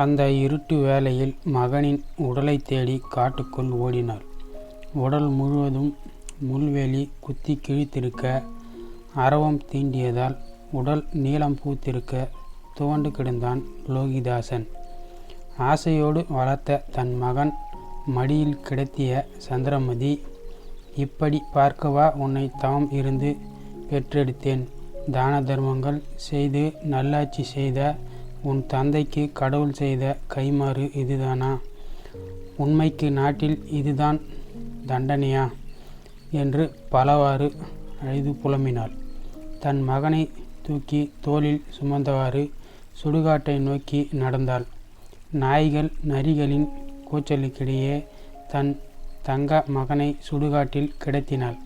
அந்த இருட்டு வேளையில் மகனின் உடலை தேடி காட்டுக்குள் ஓடினாள். உடல் முழுவதும் முள்வேலி குத்தி கிழித்திருக்க, அரவம் தீண்டியதால் உடல் நீளம் பூத்திருக்க துவண்டு கிடந்தான் லோகிதாசன். ஆசையோடு வளர்த்த தன் மகன் மடியில் கிடத்திய சந்திரமதி, இப்படி பார்க்கவா உன்னை தவம் இருந்து பெற்றெடுத்தேன். தான தர்மங்கள் செய்து நல்லாட்சி செய்த உன் தந்தைக்கு கடவுள் செய்த கைமாறு இதுதானா? உண்மைக்கு நாட்டில் இதுதான் தண்டனையா? என்று பலவாறு அழுது புலம்பினாள். தன் மகனை தூக்கி தோளில் சுமந்தவாறு சுடுகாட்டை நோக்கி நடந்தாள். நாய்கள் நரிகளின் கூச்சலுக்கிடையே தன் தங்க மகனை சுடுகாட்டில் கிடத்தினாள்.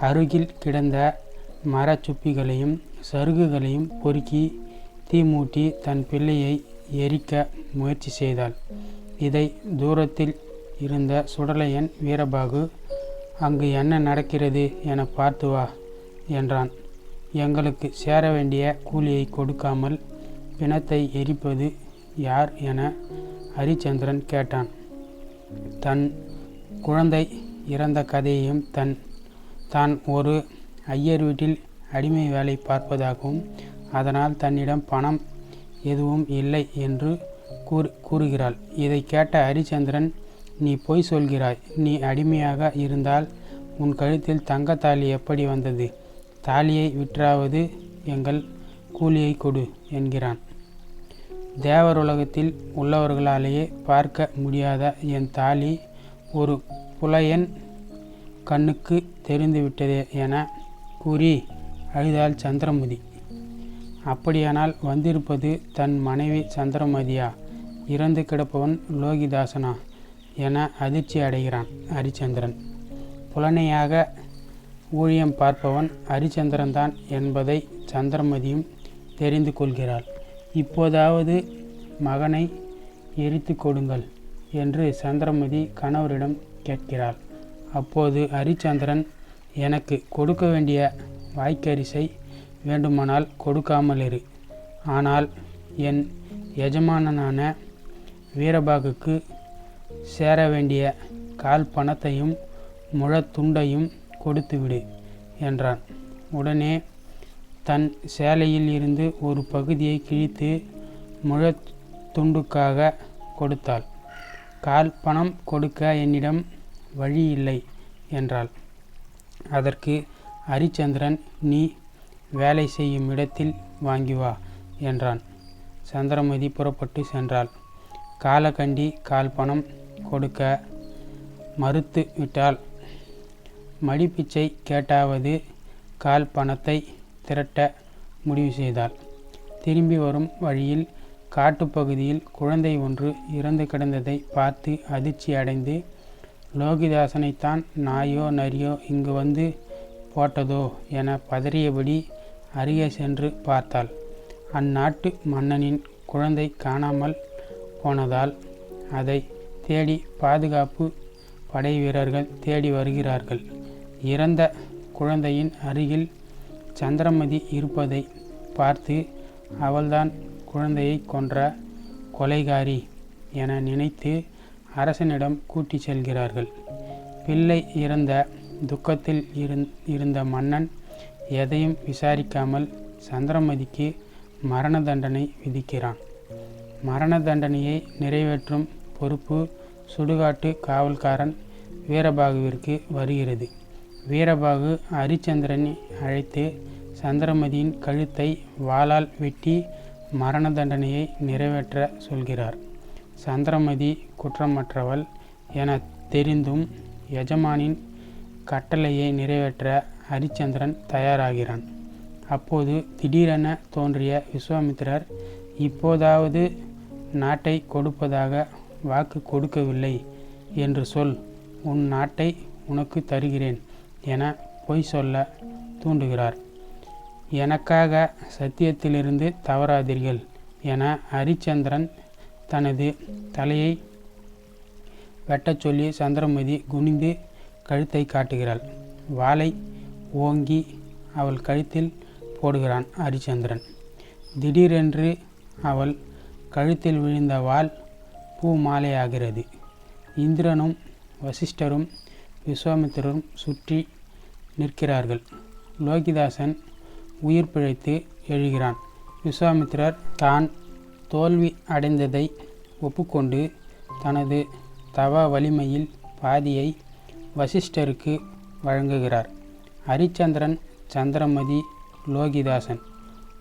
அருகில் கிடந்த மரச்சுப்பிகளையும் சருகுகளையும் பொறுக்கி தீ மூட்டி தன் பிள்ளையை எரிக்க முயற்சி செய்தாள். இதை தூரத்தில் இருந்த சுடலையன் வீரபாகு, அங்கு என்ன நடக்கிறது என பார்த்து வா என்றான். சேர வேண்டிய கூலியை கொடுக்காமல் பிணத்தை எரிப்பது யார் என ஹரிச்சந்திரன் கேட்டான். தன் குழந்தை இறந்த கதையையும் தன் தான் ஒரு ஐயர் வீட்டில் அடிமை வேலை பார்ப்பதாகவும் அதனால் தன்னிடம் பணம் எதுவும் இல்லை என்று கூறு கூறுகிறாள். இதைக் கேட்ட ஹரிச்சந்திரன் நீ பொய் சொல்கிறாய். நீ அடிமையாக இருந்தால் உன் கழுத்தில் தங்கத்தாலி எப்படி வந்தது? தாலியை விற்றாவது எங்கள் கூலியைக் கொடு என்கிறான். தேவருலகத்தில் உள்ளவர்களாலேயே பார்க்க முடியாத என் தாலி ஒரு புலையன் கண்ணுக்கு தெரிந்துவிட்டதே என கூறி அழுதாள் சந்திரமுதி அப்படியானால் வந்திருப்பது தன் மனைவி சந்திரமதியா? இறந்து கிடப்பவன் லோகிதாசனா? என அதிர்ச்சி அடைகிறான் ஹரிச்சந்திரன் புலனையாக ஊழியம் பார்ப்பவன் அரிச்சந்திரன்தான் என்பதை சந்திரமதியும் தெரிந்து கொள்கிறாள். இப்போதாவது மகனை எரித்து கொடுங்கள் என்று சந்திரமதி கணவரிடம் கேட்கிறாள். அப்போது ஹரிச்சந்திரன் எனக்கு கொடுக்க வேண்டிய வாய்க்கரிசை வேண்டுமானால் கொடுக்காமல் இரு ஆனால் என் எஜமானனான வீரபாகுக்கு சேர வேண்டிய கால் பணத்தையும் முழத் துண்டையும் கொடுத்துவிடு என்றான். உடனே தன் சேலையில் இருந்து ஒரு பகுதியை கிழித்து முழத்துண்டுக்காக கொடுத்தாள். கால் பணம் கொடுக்க என்னிடம் வழி இல்லை என்றாள். அதற்கு ஹரிச்சந்திரன் நீ வேலை செய்யும் இடத்தில் வாங்கி வா என்றான். சந்திரமதி புறப்பட்டு சென்றாள். காலகண்டி கால் பணம் கொடுக்க மறுத்து விட்டாள். மடிப்பிச்சை கேட்டாவது கால் பணத்தை திரட்ட முடிவு செய்தாள். திரும்பி வரும் வழியில் காட்டுப்பகுதியில் குழந்தை ஒன்று இறந்து கிடந்ததை பார்த்து அதிர்ச்சி அடைந்து லோகிதாசனைத்தான் நாயோ நரியோ இங்கு வந்து போட்டதோ என பதறியபடி அருகே சென்று பார்த்தாள். அந்நாட்டு மன்னனின் குழந்தை காணாமல் போனதால் அதை தேடி பாதுகாப்பு படை வீரர்கள் தேடி வருகிறார்கள். இறந்த குழந்தையின் அருகில் சந்திரமதி இருப்பதை பார்த்து அவள்தான் குழந்தையை கொன்ற கொலைகாரி என நினைத்து அரசனிடம் கூட்டிச் செல்கிறார்கள். பிள்ளை இறந்த துக்கத்தில் இருந்த மன்னன் எதையும் விசாரிக்காமல் சந்திரமதிக்கு மரண தண்டனை விதிக்கிறான். மரண தண்டனையை நிறைவேற்றும் பொறுப்பு சுடுகாட்டு காவல்காரன் வீரபாகுவிற்கு வருகிறது. வீரபாகு ஹரிச்சந்திரனை அழைத்து சந்திரமதியின் கழுத்தை வாளால் வெட்டி மரண தண்டனையை நிறைவேற்ற சொல்கிறார். சந்திரமதி குற்றமற்றவள் எனத் தெரிந்தும் எஜமானின் கட்டளையை நிறைவேற்ற ஹரிச்சந்திரன் தயாராகிறான். அப்போது திடீரென தோன்றிய விஸ்வாமித்திரர் இப்போதாவது நாட்டை கொடுப்பதாக வாக்கு கொடுக்கவில்லை என்று சொல் உன் நாட்டை உனக்கு தருகிறேன் என பொய் சொல்ல தூண்டுகிறார். எனக்காக சத்தியத்திலிருந்து தவறாதீர்கள் என ஹரிச்சந்திரன் தனது தலையை வெட்டச் சொல்லி சந்திரமதி குனிந்து கழுத்தை காட்டுகிறாள். வாளை ஓங்கி அவள் கழுத்தில் போடுகிறான் ஹரிச்சந்திரன். திடீரென்று அவள் கழுத்தில் விழுந்த வாள் பூ மாலையாகிறது. இந்திரனும் வசிஷ்டரும் விஸ்வாமித்திரரும் சுற்றி நிற்கிறார்கள். லோகிதாசன் உயிர் பிழைத்து எழுகிறான். விஸ்வாமித்திரர் தான் தோல்வி அடைந்ததை ஒப்புக்கொண்டு தனது தவ வலிமையில் பாதியை வசிஷ்டருக்கு வழங்குகிறார். ஹரிச்சந்திரன் சந்திரமதி லோகிதாசன்.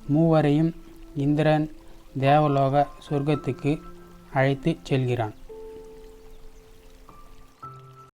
மூவரையும் இந்திரன் தேவலோக சொர்க்கத்துக்கு அழைத்து செல்கிறான்.